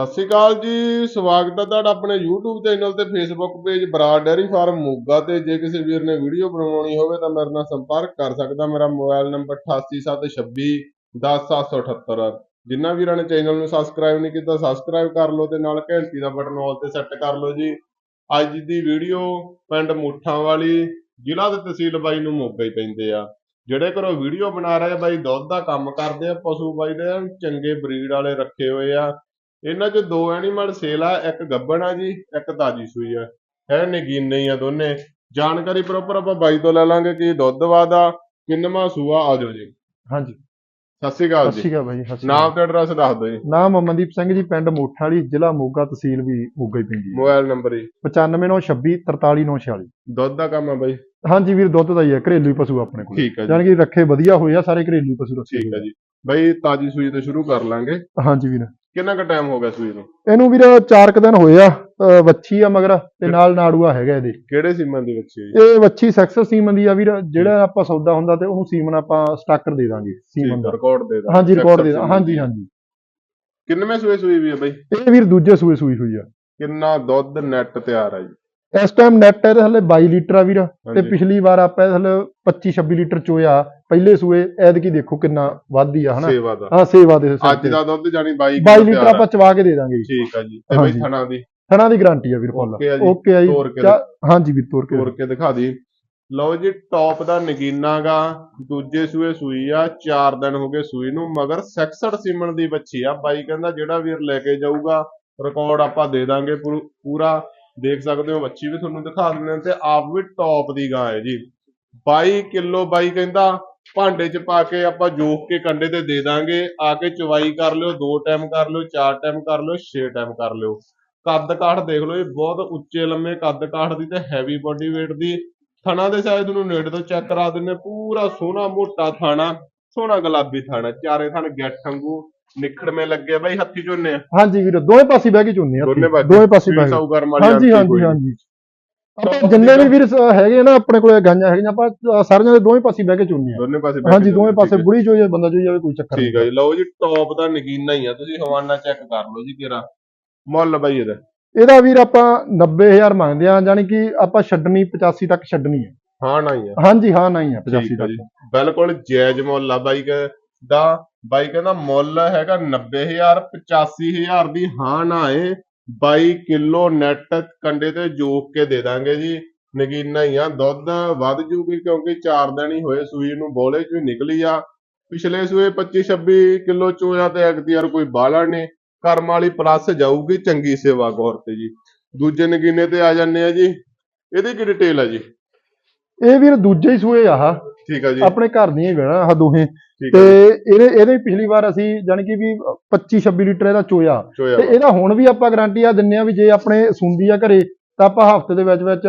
ਸਤਿ ਸ਼੍ਰੀ ਅਕਾਲ ਜੀ, ਸਵਾਗਤ ਹੈ ਤੁਹਾਡਾ ਆਪਣੇ YouTube ਚੈਨਲ ਤੇ Facebook page Brar dairy farm Moga ਤੇ। ਜੇ ਕਿਸੇ ਵੀਰ ਨੇ ਵੀਡੀਓ ਬਣਾਉਣੀ ਹੋਵੇ ਤਾਂ ਮੇਰੇ ਨਾਲ ਸੰਪਰਕ ਕਰ ਸਕਦਾ। ਮੇਰਾ ਮੋਬਾਈਲ ਨੰਬਰ 8876 10778 ਜਿਨ੍ਹਾਂ ਵੀਰਾਂ ਨੇ ਚੈਨਲ ਨੂੰ ਸਬਸਕ੍ਰਾਈਬ ਨਹੀਂ ਕੀਤਾ ਸਬਸਕ੍ਰਾਈਬ ਕਰ ਲਓ ਤੇ ਨਾਲ ਘੰਟੀ ਦਾ ਬਟਨ ਆਲ ਤੇ ਸੈੱਟ ਕਰ ਲਓ ਜੀ। ਅੱਜ ਦੀ ਵੀਡੀਓ ਪਿੰਡ ਮੁੱਠਾਂ ਵਾਲੀ, ਜ਼ਿਲ੍ਹਾ ਤੇ ਤਹਿਸੀਲ ਬਾਈ ਨੂੰ ਮੋਗਾ ਹੀ ਪੈਂਦੇ ਆ। ਜਿਹੜੇ ਘਰੋਂ ਵੀਡੀਓ ਬਣਾ ਰਹੇ ਬਾਈ, ਦੁੱਧ ਦਾ ਕੰਮ ਕਰਦੇ ਆ, ਪਸ਼ੂ ਬਾਈ ਦੇ ਚੰਗੇ ਬਰੀਡ ਵਾਲੇ ਰੱਖੇ ਹੋਏ ਆ। ਇਹਨਾਂ 'ਚ ਦੋ ਐਨੀਮਲ ਸੇਲ ਆ ਇੱਕ ਗੱਬਣ ਆ ਜੀ ਇੱਕ ਤਾਜੀ ਸੂਈ ਆ। ਹੈ ਨਗੀਨੇ ਹੀ ਆ ਦੋਨੇ। ਜਾਣਕਾਰੀ ਪ੍ਰੋਪਰ ਆਪਾਂ ਬਾਈ ਤੋਂ ਲੈ ਲਾਂਗੇ ਕਿ ਦੁੱਧ ਵਾਦਾ ਕਿੰਨਵਾਂ ਸੂਆ ਆ ਜਾਓ ਜੀ। ਹਾਂਜੀ। ਸਤਿ ਸ਼੍ਰੀ ਅਕਾਲ ਸਤਿ ਜੀ ਸ਼੍ਰੀ ਅਕਾਲ ਬਾਈ ਸਤਿ ਸ਼੍ਰੀ ਨਾਮ ਤੇ ਐਡਰੈਸ ਦੱਸ ਦਿਓ ਜੀ। ਨਾਮ ਅਮਨਦੀਪ ਸਿੰਘ ਜੀ ਪਿੰਡ ਮੋਠਾ ਵਾਲੀ ਜ਼ਿਲ੍ਹਾ ਮੋਗਾ ਤਹਿਸੀਲ ਵੀ ਮੋਗਾ ਹੀ ਪੈਂਦੀ ਹੈ। ਮੋਬਾਈਲ ਨੰਬਰ ਜੀ। 95926 43946 ਦੁੱਧ ਦਾ ਕੰਮ ਆ ਬਾਈ। ਹਾਂਜੀ ਵੀਰ ਦੁੱਧ ਦਾ ਹੀ ਹੈ ਘਰੇਲੂ ਹੀ ਪਸ਼ੂ ਆਪਣੇ ਕੋਲ। ਠੀਕ ਆ ਜੀ। ਜਾਣੀ ਕਿ ਰੱਖੇ ਵਧੀਆ ਹੋਏ ਆ ਸਾਰੇ ਘਰੇਲੂ ਹੀ ਪਸ਼ੂ ਰੱਖੇ ਠੀਕ ਆ। ਜੀ। ਬਾਈ ਤਾਜੀ ਸੂਈ ਤੋਂ ਸ਼ੁਰੂ ਕਰ ਲਾਂਗੇ। ਹਾਂਜੀ ਵੀਰ। ਕਿੰਨਾ ਕੁ ਟਾਈਮ ਹੋ ਗਿਆ ਸੂਈ ਨੂੰ? ਇਹਨੂੰ ਵੀਰ 4 ਕੁ ਦਿਨ ਹੋਏ ਆ ਅਹ ਵੱਛੀ ਆ ਮਗਰ ਤੇ ਨਾਲ ਨਾੜੂਆ ਹੈਗਾ ਇਹਦੇ। ਕਿਹੜੇ ਸੀਮਨ ਦੀ ਬੱਚੀ ਹੈ ਜੀ? ਇਹ ਵੱਛੀ ਸੈਕਸਰ ਸੀਮਨ ਦੀ ਆ ਵੀਰ ਜਿਹੜਾ ਆਪਾਂ ਸੌਦਾ ਹੁੰਦਾ ਤੇ ਉਹਨੂੰ ਸੀਮਨ ਆਪਾਂ ਸਟਾਕਰ ਦੇ ਦਾਂਗੇ ਸੀਮਨ ਦਾ। ਰਿਕਾਰਡ ਦੇ ਦਾਂ ਹਾਂਜੀ ਰਿਕਾਰਡ ਦੇ ਦਾਂ ਹਾਂਜੀ ਹਾਂਜੀ। ਕਿੰਨਵੇਂ ਸੂਏ ਸੂਈ ਵੀ ਆ ਬਾਈ? ਇਹ ਵੀਰ ਦੂਜੇ ਸੂਏ ਸੂਈ ਹੋਈ ਆ। ਕਿੰਨਾ ਦੁੱਧ ਨੈਟ ਤਿਆਰ ਆ ਜੀ। ਇਸ ਟਾਈਮ ਨੈਟ ਇਹਦੇ ਹਲੇ 22 ਲੀਟਰ ਆ ਵੀਰ ਤੇ। ਪਿਛਲੀ ਵਾਰ ਆਪਾਂ ਇਹਦੇ ਹਲੇ 25 26 ਲੀਟਰ ਚੋਇਆ ਪਹਿਲੇ ਸੂਏ ਐਤਕੀ ਦੇਖੋ ਕਿੰਨਾ ਵੱਧਦੀ ਆ ਹਨਾ? ਸੇਵਾ ਦਾ। ਹਾਂ ਸੇਵਾ ਦੇ ਅੱਜ ਦਾ ਦੁੱਧ ਜਾਨੀ 22 22 ਕਿਲੋ ਲੀਟਰ। ਆਪਾਂ ਚਵਾ ਕੇ ਦੇ ਦਾਂਗੇ ਠੀਕ ਆ ਜੀ। ਤੇ ਬਾਈ। ਥਣਾ ਦੀ? ਥਣਾ ਦੀ ਗਾਰੰਟੀ ਆ ਵੀਰ ਫੁੱਲ। ਓਕੇ ਆ ਜੀ। ਕੇ ਹਾਂਜੀ ਵੀਰ ਤੋਰ ਕੇ ਤੋਰ ਕੇ ਦਿਖਾ ਦੀ। ਲਓ ਜੀ ਟੌਪ ਦਾ ਨਗੀਨਾ ਗਾ। ਦੂਜੇ ਸੂਏ ਸੂਈ ਆ। 4 ਦਿਨ ਹੋ ਗਏ ਸੂਈ ਨੂੰ ਮਗਰ 66 ਸਿਮਣ ਦੀ ਬੱਚੀ ਆ। ਬਾਈ ਕਹਿੰਦਾ ਜਿਹੜਾ ਵੀਰ ਲੈ ਕੇ ਜਾਊਗਾ ਰਿਕਾਰਡ ਆਪਾਂ ਦੇ ਦਾਂਗੇ ਪੂਰਾ। ਦੇਖ ਸਕਦੇ ਹੋ ਬੱਚੀ ਵੀ ਤੁਹਾਨੂੰ ਦਿਖਾ ਦਿੰਦੇ ਤੇ ਆਪ ਵੀ ਟੌਪ ਦੀ ਗਾਂ ਹੈ ਜੀ। 22 ਕਿਲੋ ਬਾਈ ਕਹਿੰਦਾ, ਭਾਂਡੇ 'ਚ ਪਾ ਕੇ ਆਪਾਂ ਜੋਖ ਕੇ ਕੰਡੇ ਤੇ ਦੇ ਦਾਂਗੇ, ਆ ਕੇ ਚਵਾਈ ਕਰ ਲਿਓ, ਦੋ ਟਾਈਮ ਕਰ ਲਿਓ, ਚਾਰ ਟਾਈਮ ਕਰ ਲਿਓ, ਛੇ ਟਾਈਮ ਕਰ ਲਿਓ। ਕੱਦ ਕਾਠ ਦੇਖ ਲਓ ਇਹ ਬਹੁਤ ਉੱਚੇ ਲੰਮੇ ਕੱਦ ਕਾਠ ਦੀ ਤੇ ਹੈਵੀ ਬੋਡੀ weight ਦੀ। ਥਣਾ ਦੇ ਸਾਈਜ਼ ਨੂੰ ਨੇੜੇ ਤੋਂ ਚੈੱਕ ਕਰਾ ਦਿੰਨੇ ਪੂਰਾ ਸੋਹਣਾ ਮੋਟਾ ਥਾਣਾ, ਸੋਹਣਾ ਗੁਲਾਬੀ ਥਾਣਾ, ਚਾਰੇ ਥਣ ਗੱਠ ਵਾਂਗੂ। ਨਿਖੜਵੇਂ ਲੱਗੇ ਬਾਈ ਹੱਥੀ ਝੋਨੇ ਆ। ਹਾਂਜੀ ਵੀਰ ਦੋਵੇਂ ਪਾਸੇ ਬਹਿ ਕੇ ਚੁੰਨੇ ਆ ਦੋਨੇ ਦੋਵੇਂ ਪਾਸੇ ਬਹਿ ਕੇ। ਹਾਂਜੀ ਹਾਂਜੀ। ਹਾਂਜੀ। ਆਪਾਂ ਜਿੰਨੇ ਵੀ ਵੀਰ ਹੈਗੇ ਨਾ ਆਪਣੇ ਕੋਲੇ ਗਾਂਆਂ ਹੈਗੀਆਂ ਆਪਾਂ ਸਾਰਿਆਂ ਦੇ ਦੋਵੇਂ ਪਾਸੇ ਬਹਿ ਕੇ ਚੁੰਨੇ ਆ। ਦੋਨੇ ਪਾਸੇ ਹਾਂਜੀ ਦੋਵੇਂ ਪਾਸੇ। ਬੁੜੀ ਚੋਈ ਬੰਦਾ ਚੋਈ ਜਾਵੇ ਕੋਈ ਚੱਕਰ ਠੀਕ ਹੈ ਜੀ। ਲਓ ਜੀ ਟੌਪ ਦਾ ਨਗੀਨਾ ਹੀ ਆ। ਤੁਸੀਂ ਹਵਾਨਾ ਚੈੱਕ ਕਰ ਲਓ ਜੀ ਕਿਰਾ ਮੁੱਲ ਬਾਈ ਇਹਦਾ। ਇਹਦਾ ਵੀਰ ਆਪਾਂ 90000 ਮੰਗਦੇ ਆ ਜਾਨੀ ਕਿ ਆਪਾਂ ਛੱਡਣੀ 85 ਤੱਕ ਛੱਡਣੀ ਹੈ ਹਾਂ ਨਾ ਹੀ ਆ। ਹਾਂਜੀ ਹਾਂ ਨਹੀਂ ਆ 85 ਠੀਕ ਹੈ ਤੱਕ। ਜੀ। ਬਿਲਕੁਲ ਜਾਇਜ਼ ਮੁੱਲ ਆ ਬਾਈ ਕ- ਦਾ ਬਾਈ ਕਹਿੰਦਾ ਮੁੱਲ ਹੈਗਾ 90000 85000 ਦੀ ਹਾਂ ਨਾ ਏ। 22 ਕਿਲੋ ਨੈਟ ਕੰਡੇ ਤੇ ਜੋਕ ਕੇ ਦੇ ਦਾਂਗੇ ਜੀ। ਨਗੀਨਾ ਹੀ ਆ, ਦੁੱਧ ਵੱਧ ਜੂਗੀ ਕਿਉਂਕਿ 4 ਦਿਨ ਹੀ ਹੋਏ ਸੂਈ ਨੂੰ ਬੋਲੇ ਚ ਹੀ ਨਿਕਲੀ ਆ। ਪਿਛਲੇ ਸੂਏ 25 26 ਕਿਲੋ ਚੋਇਆ ਤੇ ਅਖਤਿਆਰ ਕੋਈ ਬਾਲਾ ਨੇ। ਕਰਮ ਵਾਲੀ ਪਲੱਸ ਜਾਊਗੀ ਚੰਗੀ ਸੇਵਾ ਗੌਰ ਤੇ ਜੀ। ਦੂਜੇ ਨਗੀਨੇ ਤੇ ਆ ਜਾਂਦੇ ਆ ਜੀ। ਇਹਦੀ ਕੀ ਡਿਟੇਲ ਆ ਜੀ? ਇਹ ਵੀਰ ਦੂਜੇ ਹੀ ਸੂਏ ਆਹ। ਠੀਕ ਆ ਜੀ। ਆਪਣੇ ਘਰ ਦੀਆਂ ਹੀ ਵੇਣਾ ਆਹ ਦੋਹੇ। ਤੇ ਇਹਦੇ ਇਹਦੇ ਪਿਛਲੀ ਵਾਰ ਅਸੀਂ ਜਾਨੀ ਕਿ ਵੀ 25 26 ਲੀਟਰ ਇਹਦਾ ਚੋਇਆ। ਤੇ ਇਹਦਾ ਹੁਣ ਵੀ ਆਪਾਂ ਗਾਰੰਟੀ ਆ ਦਿੰਨੇ ਆ ਵੀ ਜੇ ਆਪਣੇ ਸੁੰਦੀ ਆ ਘਰੇ ਤਾਂ ਆਪਾਂ ਹਫ਼ਤੇ ਦੇ ਵਿੱਚ ਵਿੱਚ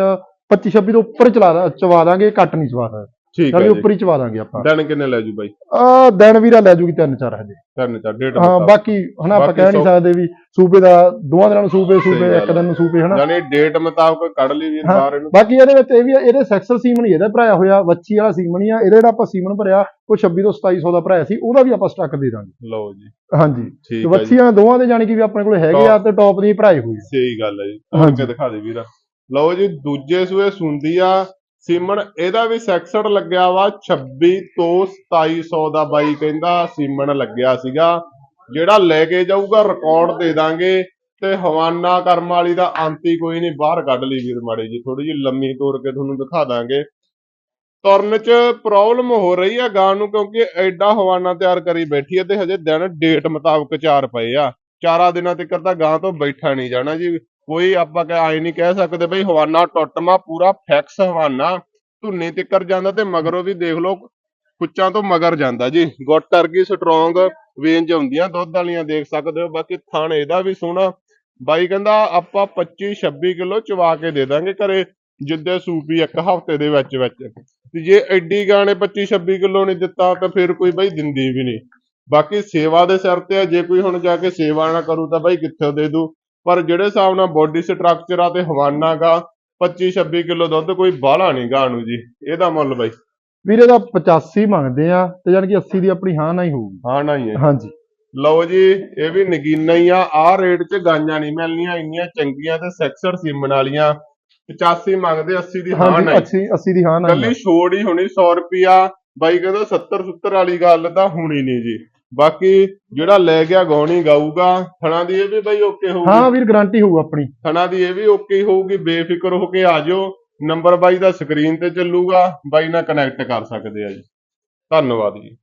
25 26 ਤੋਂ ਉੱਪਰ ਚਲਾ ਚਵਾ ਦਾਂਗੇ ਘੱਟ ਨਹੀਂ ਚਵਾ ਸਕਦੇ। ਠੀਕ ਜਾਨੀ ਜੀ ਉੱਪਰ ਹੀ ਚਵਾ ਦਾਂਗੇ ਆਪਾਂ। ਦਿਨ ਕਿੰਨੇ ਲੈ ਜੂ ਬਾਈ? ਆ ਦਿਨ ਵੀਰਾ ਲੈ ਜੂਗੀ ਤਿੰਨ ਚਾਰ ਹਜੇ। ਤਿੰਨ ਚਾਰ ਡੇਢ ਹਾਂ। ਬਾਕੀ ਹਨਾ ਆਪਾਂ ਕਹਿ ਨਹੀਂ ਸਕਦੇ ਵੀ ਸੂਬੇ ਦਾ ਦੋਵਾਂ ਦਿਨਾਂ ਨੂੰ ਸੂਬੇ ਸੂਬੇ ਇੱਕ ਦਿਨ ਨੂੰ ਸੂਬੇ ਹਨਾ। ਯਾਨੀ ਡੇਟ ਮੁਤਾਬਕ ਕੱਢ ਲਈ ਵੀਰ ਹਾਂ। ਬਾਹਰ ਇਹਨੂੰ। ਬਾਕੀ ਇਹਦੇ ਵਿੱਚ ਇਹ ਵੀ ਇਹਦੇ ਸੈਕਸਲ ਸੀਮਨ ਹੀ ਇਹਦਾ ਭਰਾਇਆ ਹੋਇਆ ਵੱਛੀ ਵਾਲਾ ਸੀਮਨ ਹੀ ਆ। ਇਹਦਾ ਜਿਹੜਾ ਆਪਾਂ ਸੀਮਨ ਭਰਿਆ ਉਹ 26 ਤੋਂ 2700 ਦਾ ਭਰਾਇਆ ਸੀ ਉਹਦਾ ਵੀ ਆਪਾਂ ਸਟੱਕ ਦੇ ਦਾਂਗੇ। ਲਓ ਜੀ। ਹਾਂਜੀ। ਤੇ ਹੈ ਵੱਛੀਆਂ ਦੋਵਾਂ ਦੇ ਜਾਣੀ ਕਿ ਵੀ ਆਪਣੇ ਕੋਲ ਹੈਗੇ ਆ ਤੇ ਟੌਪ ਦੀ ਭਰਾਏ ਹੋਏ ਆ। ਸਹੀ ਗੱਲ ਹੈ ਜੀ। ਕੇ ਦਿਖਾ ਦੇ ਵੀਰ। ਲਓ ਜੀ ਦੂਜੇ ਸੂਏ ਸੁੰਦੀ ਆ ਸੀਮਣ ਇਹਦਾ ਵੀ ਸੈਕਸਡ ਲੱਗਿਆ ਵਾ 26 ਤੋਂ 2700 ਦਾ ਬਾਈ ਕਹਿੰਦਾ ਸੀਮਨ ਲੱਗਿਆ ਸੀਗਾ। ਜਿਹੜਾ ਲੈ ਕੇ ਜਾਊਗਾ ਰਿਕਾਰਡ ਦੇ ਦਾਂਗੇ ਤੇ ਹਵਾਨਾ ਕਰਮ ਵਾਲੀ ਦਾ ਅੰਤੀ ਕੋਈ ਨਹੀਂ, ਬਾਹਰ ਕੱਢ ਲਈ ਵੀਰ ਮਾੜੀ ਜੀ ਥੋੜੀ ਜੀ ਲੰਮੀ ਤੋਰ ਕੇ ਤੁਹਾਨੂੰ ਦਿਖਾ ਦਾਂਗੇ। ਤੁਰਨ ਚ ਪ੍ਰੋਬਲਮ ਹੋ ਰਹੀ ਆ ਗਾਂ ਨੂੰ ਕਿਉਂਕਿ ਐਡਾ ਹਵਾਨਾ ਤਿਆਰ ਕਰੀ ਬੈਠੀ ਹੈ ਤੇ ਹਜੇ ਦਿਨ ਡੇਟ ਮੁਤਾਬਕ ਚਾਰ ਪਏ ਆ। ਚਾਰਾਂ ਦਿਨਾਂ ਤੱਕ ਤਾਂ ਗਾਂ ਤੋਂ ਬੈਠਾ ਨਹੀਂ ਜਾਣਾ ਜੀ। ਕੋਈ ਆਪਾਂ ਕਹਿ ਆਏ ਨਹੀਂ ਕਹਿ ਸਕਦੇ ਬਈ ਹਵਾਨਾ ਟੁੱਟਮਾ ਪੂਰਾ ਫੈਕਸ ਹਵਾਨਾ। ਧੁੰਨੀ ਤਿੱਕਰ ਜਾਂਦਾ ਤੇ ਮਗਰੋਂ ਵੀ ਦੇਖ ਲਓ ਕੁੱਚਾਂ ਤੋਂ ਮਗਰ ਜਾਂਦਾ ਜੀ। ਗੁੱਟ ਟਰਕੀ ਸਟਰੋਂਗ ਵੇਂਜ ਹੁੰਦੀਆਂ, ਦੁੱਧ ਵਾਲੀਆਂ ਦੇਖ ਸਕਦੇ ਹੋ। ਬਾਕੀ ਥਣ ਇਹਦਾ ਵੀ ਸੋਹਣਾ। ਬਾਈ ਕਹਿੰਦਾ, ਆਪਾਂ 25 26 ਕਿਲੋ ਚਵਾ ਕੇ ਦੇ ਦਾਂਗੇ ਘਰੇ, ਜਿੱਦੇ ਸੂਪੀ ਇੱਕ ਹਫ਼ਤੇ ਦੇ ਵਿੱਚ ਵਿੱਚ। ਤੇ ਜੇ ਐਡੀ ਗਾਣੇ 25 26 ਕਿਲੋ ਨਹੀਂ ਦਿੱਤਾ, ਤਾਂ ਫਿਰ ਕੋਈ ਬਾਈ ਦਿੰਦੀ ਵੀ ਨਹੀਂ। ਬਾਕੀ ਸੇਵਾ ਦੇ ਸਿਰ ਤੇ ਆ, ਜੇ ਕੋਈ ਹੁਣ ਜਾ ਕੇ ਸੇਵਾ ਨਾ ਕਰੂ, ਤਾਂ ਬਾਈ ਕਿੱਥੋਂ ਦੇ ਦੂ? ਪਰ ਜਿਹੜੇ ਹਿਸਾਬ ਨਾਲ ਬੋਡੀ ਸਟਰਕਚਰ ਆ ਤੇ ਹਵਾਨਾ ਗਾ 25 26 ਕਿਲੋ ਦੁੱਧ ਕੋਈ ਬਾਹਲਾ ਨਹੀਂ ਗਾ ਨੂੰ ਜੀ ਇਹਦਾ ਮੁੱਲ ਬਾਈ। ਵੀਰੇ ਦਾ 85 ਮੰਗਦੇ ਆ ਤੇ ਜਾਣੀ ਕਿ 80 ਦੀ ਆਪਣੀ ਹਾਂ ਨਾ ਹੀ ਹੋਊਗੀ। ਹਾਂ ਨਾ ਹੀ ਹੈ ਹਾਂਜੀ। ਲਓ ਜੀ ਇਹ ਵੀ ਨਗੀਨਾ ਹੀ ਆ ਆਹ ਰੇਟ 'ਚ ਗਾਂਜਾਂ ਨਹੀਂ ਮਿਲਣੀਆਂ ਇੰਨੀਆਂ ਚੰਗੀਆਂ ਤੇ ਸੈਕਸਰ ਸੀਮਨ ਵਾਲੀਆਂ। 85 ਮੰਗਦੇ 80 ਦੀ ਹਾਂ 80 80 ਦੀ ਹਾਂ ਨਾ ਕੱਲੀ ਛੋੜ ਹੀ ਹੋਣੀ 100 ਰੁਪਿਆ ਬਾਈ ਕਹਿੰਦਾ 70 70 ਵਾਲੀ ਗੱਲ ਤਾਂ ਹੋਣੀ ਨਹੀਂ ਜੀ। ਬਾਕੀ ਜਿਹੜਾ ਲੈ ਗਿਆ ਗਾਉਣੀ ਗਾਊਗਾ ਥਣਾ ਦੀ ਇਹ ਵੀ ਬਾਈ ਓਕੇ ਹੋਊਗੀ। ਹਾਂ ਵੀਰ ਗਾਰੰਟੀ ਹੋਊ ਆਪਣੀ। ਥਣਾ ਦੀ ਇਹ ਵੀ ਓਕੇ ਹੀ ਹੋਊਗੀ ਬੇਫਿਕਰ ਹੋ ਕੇ ਆ ਜਾਓ। ਨੰਬਰ ਬਾਈ ਦਾ ਸਕਰੀਨ ਤੇ ਚੱਲੂਗਾ ਬਾਈ ਨਾਲ ਕਨੈਕਟ ਕਰ ਸਕਦੇ ਆ ਜੀ। ਧੰਨਵਾਦ ਜੀ।